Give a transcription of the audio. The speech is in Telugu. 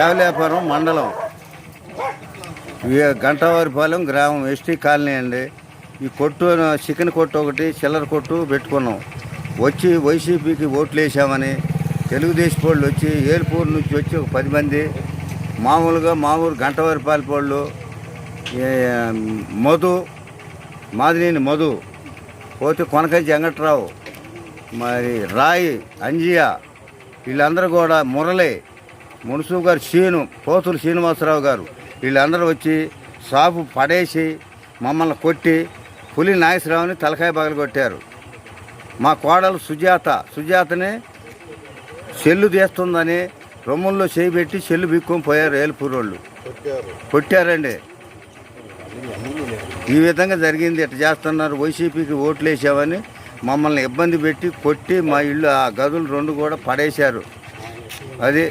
సేవలేపురం మండలం. ఈ గంటవారిపాలెం గ్రామం ఎస్టీ కాలనీ అండి. ఈ కొట్టు చికెన్ కొట్టు ఒకటి చిల్లర కొట్టు పెట్టుకున్నాం. వచ్చి వైసీపీకి ఓట్లు వేసామని తెలుగుదేశం వాళ్ళు వచ్చి ఏర్పూర్ నుంచి వచ్చి ఒక పది మంది మామూలుగా మామూలు గంటవారిపాలెం వాళ్ళు మధు మాదినేని మధు పోతే కొనకంచి వెంకట్రావు మరి రాయి అంజియా వీళ్ళందరూ కూడా మురళి మున్సు గారు శీను పోతులు శ్రీనివాసరావు గారు. వీళ్ళందరూ వచ్చి షాపు పడేసి మమ్మల్ని కొట్టి పులి నాగేశ్వరరావుని తలకాయ పగలు కొట్టారు. మా కోడలు సుజాత సుజాతని సెల్లు తీస్తుందని రొమ్ముల్లో చేయి పెట్టి సెల్లు బిక్కొని పోయారు ఏలుపూరు వాళ్ళు కొట్టారండి. ఈ విధంగా జరిగింది ఇట్లా చేస్తున్నారు వైసీపీకి ఓట్లు వేసామని మమ్మల్ని ఇబ్బంది పెట్టి కొట్టి మా ఇల్లు ఆ గదులు రెండు కూడా పడేశారు. అది